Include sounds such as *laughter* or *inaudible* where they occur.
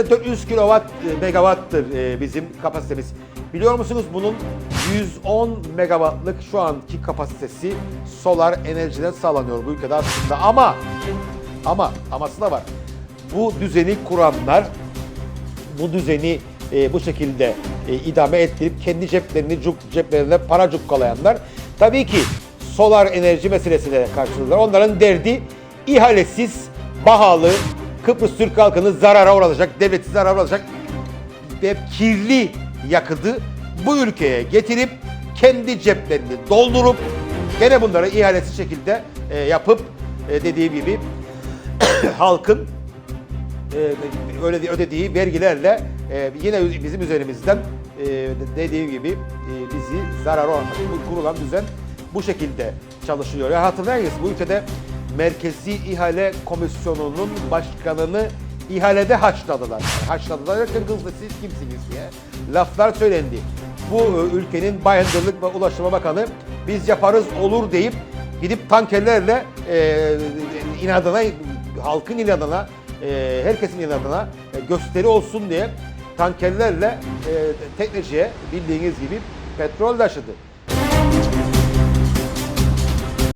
Mesela 400 kilowatt e, megawattır e, bizim kapasitemiz. Biliyor musunuz bunun 110 megawattlık şu anki kapasitesi solar enerjiden sağlanıyor bu ülkede aslında ama ama aması da var. Bu düzeni kuranlar bu düzeni e, bu şekilde e, idame ettirip kendi ceplerini cuk, ceplerine para cukkalayanlar tabii ki solar enerji meselesine karşılılar. Onların derdi ihalesiz, pahalı, Kıbrıs Türk halkını zarara uğratacak, devleti zarara uğratacak ve kirli yakıtı bu ülkeye getirip kendi ceplerini doldurup gene bunları ihalesiz şekilde e, yapıp e, dediğim gibi *coughs* halkın öyle ödediği vergilerle e, yine bizim üzerimizden e, dediğim gibi e, bizi uğratmak. Bu kurulan düzen bu şekilde çalışıyor. Ya hatırlayınız bu ülkede Merkezi İhale Komisyonu'nun başkanını ihalede haşladılar. Haşladılar kızdı siz kimsiniz diye. Laflar söylendi. Bu e, ülkenin Bayındırlık ve Ulaştırma Bakanı biz yaparız olur deyip gidip tankerlerle e, inadına halkın inadına e, herkesin inadına e, gösteri olsun diye tankerlerle e, tekneciye bildiğiniz gibi petrol taşıdı.